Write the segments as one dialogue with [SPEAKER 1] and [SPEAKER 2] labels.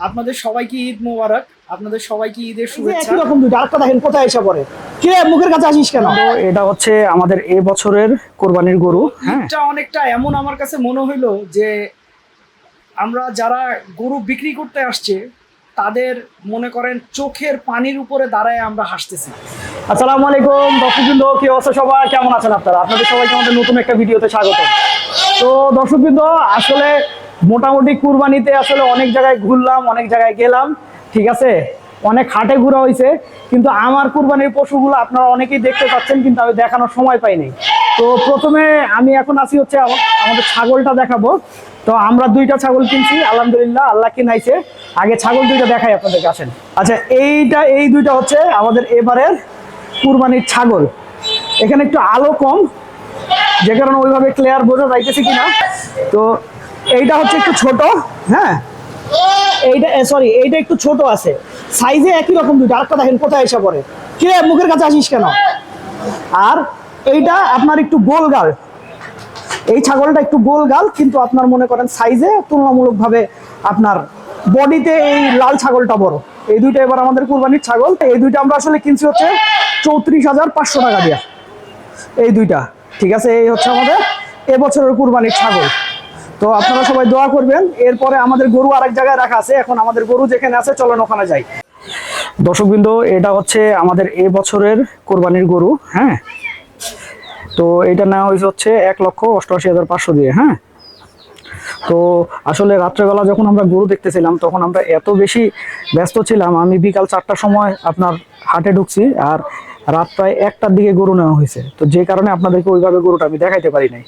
[SPEAKER 1] আপনাদের সবাইকে ঈদ মোবারক আপনাদের সবাইকে ঈদের শুভেচ্ছা
[SPEAKER 2] একই রকম দুটো আরেকটা দেখেন কোথায় এসে পড়ে? কে মুখের কাছে আসিস কেন?
[SPEAKER 3] এটা হচ্ছে আমাদের এ বছরের কোরবানির গরু হ্যাঁ।
[SPEAKER 1] ঈদটা অনেকটা এমন আমার কাছে মনে হইল যে আমরা যারা গরু বিক্রি করতে আসছে তাদের মনে করেন চোখের পানির উপরে দাঁড়ায় আমরা হাসতেছি।
[SPEAKER 2] আসসালামু আলাইকুম দর্শকবৃন্দ কি অবস্থা সবাই কেমন আছেন আপনারা? আপনাদের সবাইকে আমাদের নতুন একটা ভিডিওতে স্বাগত। তো দর্শকবৃন্দ আসলে মোটামুটি কুরবানিতে আসলে অনেক জায়গায় ঘুরলাম, অনেক জায়গায় গেলাম, ঠিক আছে? অনেক হাটে ঘোরা হয়েছে, কিন্তু আমার কুরবানির পশুগুলো আপনারা অনেকেই দেখতে পাচ্ছেন, কিন্তু আমি দেখানোর সময় পাইনি। তো প্রথমে আমি এখন আসি হচ্ছে আমাদের ছাগলটা দেখাবো। তো আমরা দুইটা ছাগল কিনছি, আলহামদুলিল্লাহ, আল্লাহ কিনাইছে। আগে ছাগল দুইটা দেখাই আপনাদেরকে, আসেন। আচ্ছা এইটা, এই দুইটা হচ্ছে আমাদের এবারের কুরবানির ছাগল। এখানে একটু আলো কম, যে কারণে ওইভাবে ক্লিয়ার বোঝা যাইতেছে কিনা। তো এইটা হচ্ছে একটু ছোট হ্যাঁ? এইটা সরি এইটা একটু ছোট আছে। সাইজে একই রকম দুটো আরেকটা দেখেন কোথায় এসে পড়ে। কে মুখের কাছে আসিস কেন? আর এইটা আপনার একটু গোল গাল। এই ছাগলটা একটু গোল গাল, কিন্তু আপনার মনে করেন সাইজে তুলনামূলকভাবে আপনার বডিতে এই লাল ছাগলটা বড়। এই দুইটা এবার আমাদের কুরবানির ছাগল। এই দুইটা আমরা আসলে কিনছি হচ্ছে চৌত্রিশ হাজার পাঁচশো টাকা দিয়া। এই দুইটা, ঠিক আছে? এই হচ্ছে আমাদের এবছরের কুরবানির ছাগল। তো আপনারা সবাই দোয়া করবেন। এরপরে আমাদের গরু আরেক জায়গায় রাখা আছে। এখন আমাদের গরু যেখানে আছে, চলেন ওখানে যাই।
[SPEAKER 3] দর্শকবৃন্দ, এটা হচ্ছে আমাদের এ বছরের কোরবানির গরু হ্যাঁ? তো এটা নেওয়া হয়েছে হচ্ছে এক লক্ষ অষ্টআশি হাজার পাঁচশো দিয়ে হ্যাঁ? তো আসলে রাত্রেবেলা যখন আমরা গরু দেখতেছিলাম, তখন আমরা এত বেশি ব্যস্ত ছিলাম। আমি বিকাল চারটার সময় আপনার হাটে ঢুকছি আর রাত প্রায় একটার দিকে গরু নেওয়া হয়েছে। তো যে কারণে আপনাদেরকে ওইভাবে গরুটা আমি দেখাইতে পারি নাই।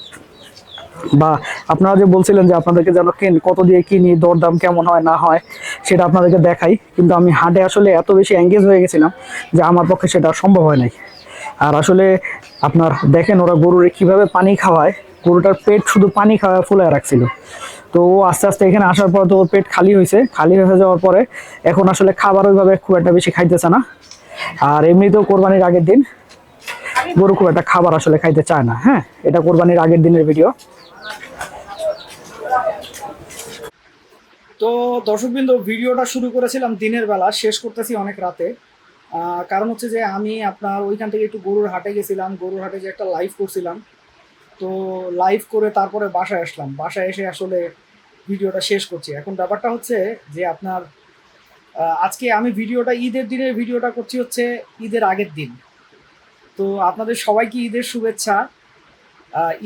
[SPEAKER 3] বা আপনারা যে বলছিলেন যে আপনাদেরকে যেন কিন কত দিয়ে কিনি দরদাম কেমন হয়, না হয়, সেটা আপনাদেরকে দেখাই। কিন্তু আমি হাটে আসলে এত বেশি এঙ্গেজ হয়ে গেছিলাম যে আমার পক্ষে সেটা সম্ভব হয় নাই। আর আসলে আপনার দেখেন ওরা গরুরে কীভাবে পানি খাওয়ায়। গরুটার পেট শুধু পানি খাওয়া ফুলে রাখছিল। তো ও আস্তে আস্তে এখানে আসার পর তো ওর পেট খালি হয়েছে। খালি হয়ে যাওয়ার পরে এখন আসলে খাবার ওইভাবে খুব একটা বেশি খাইতেছে না। আর এমনিতেও কোরবানির আগের দিন গরু খুব একটা খাবার আসলে খাইতে চায় না হ্যাঁ? এটা কোরবানির আগের দিনের ভিডিও
[SPEAKER 1] তো দর্শকবৃন্দ, ভিডিওটা শুরু করেছিলাম দিনের বেলা, শেষ করতেছি অনেক রাতে। কারণ হচ্ছে যে আমি আপনার ওইখান থেকে একটু গরুর হাটে গেছিলাম, গরুর হাটে যে একটা লাইভ করছিলাম। তো লাইভ করে তারপরে বাসায় আসলাম। বাসায় এসে আসলে ভিডিওটা শেষ করছি। এখন ব্যাপারটা হচ্ছে যে আপনার আজকে আমি ভিডিওটা, ঈদের দিনের ভিডিওটা করছি হচ্ছে ঈদের আগের দিন। তো আপনাদের সবাইকে ঈদের শুভেচ্ছা।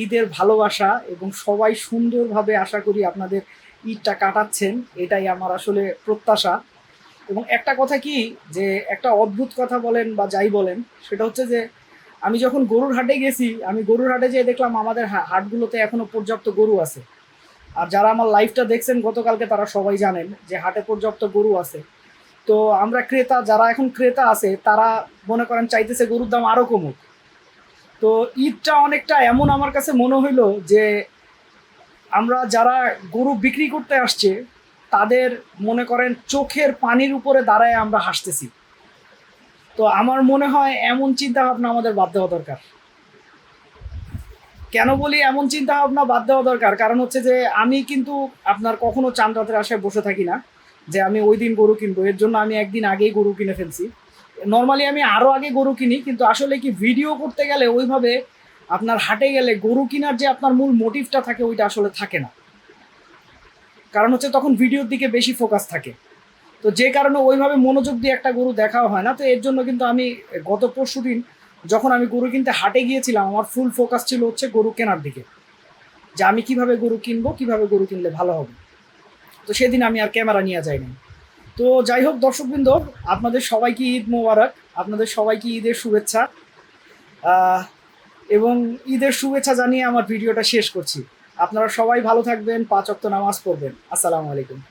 [SPEAKER 1] ঈদের ভালোবাসা এবং সবাই সুন্দরভাবে আশা করি আপনাদের ঈদটা কাটাচ্ছেন, এটাই আমার আসলে প্রত্যাশা। এবং একটা কথা কি, যে একটা অদ্ভুত কথা বলেন বা যাই বলেন, সেটা হচ্ছে যে আমি যখন গরুর হাটে গেছি, আমি গরুর হাটে যেয়ে দেখলাম আমাদের হাটগুলোতে এখনও পর্যাপ্ত গরু আছে। আর যারা আমার লাইফটা দেখছেন, গতকালকে তারা সবাই জানেন যে হাটে পর্যাপ্ত গরু আছে। তো আমরা ক্রেতা, যারা এখন ক্রেতা আছে, তারা মনে করেন চাইতেছে গরুর দাম আরও কমুক। তো ঈদটা অনেকটা এমন আমার কাছে মনে হইল যে আমরা যারা গরু বিক্রি করতে আসছে, তাদের মনে করেন চোখের পানির উপরে দাঁড়ায় আমরা হাসতেছি। তো আমার মনে হয় এমন চিন্তা ভাবনা আমাদের বাদ দেওয়া দরকার। কেন বলি এমন চিন্তা ভাবনা বাদ দেওয়া দরকার? কারণ হচ্ছে যে আমি কিন্তু আপনার কখনো চাঁদ রাতের আশায় বসে থাকি না, যে আমি ওই দিন গরু কিনবো। এর জন্য আমি একদিন আগেই গরু কিনে ফেলছি। নর্মালি আমি আরও আগে গরু কিনি, কিন্তু আসলে কি ভিডিও করতে গেলে ওইভাবে আপনার হাটে গেলে গরু কেনার যে আপনার মূল মোটিভটা থাকে, ওইটা আসলে থাকে না। কারণ হচ্ছে তখন ভিডিওর দিকে বেশি ফোকাস থাকে। তো যে কারণে ওইভাবে মনোযোগ দিয়ে একটা গরু দেখাও হয় না। তো এর জন্য কিন্তু আমি গত পরশু দিন যখন আমি গরু কিনতে হাটে গিয়েছিলাম, আমার ফুল ফোকাস ছিল হচ্ছে গরু কেনার দিকে। যে আমি কীভাবে গরু কিনবো, কীভাবে গরু কিনলে ভালো হবে। তো সেদিন আমি আর ক্যামেরা নিয়ে যাইনি। তো যাই হোক, দর্শকবৃন্দ, আপনাদের সবাইকে ঈদ মোবারক, আপনাদের সবাইকে ঈদের শুভেচ্ছা। এবং ঈদের শুভেচ্ছা জানিয়ে আমার ভিডিওটা শেষ করছি। আপনারা সবাই ভালো থাকবেন, পাঁচ অক্ত নামাজ পড়বেন। আসসালামু আলাইকুম।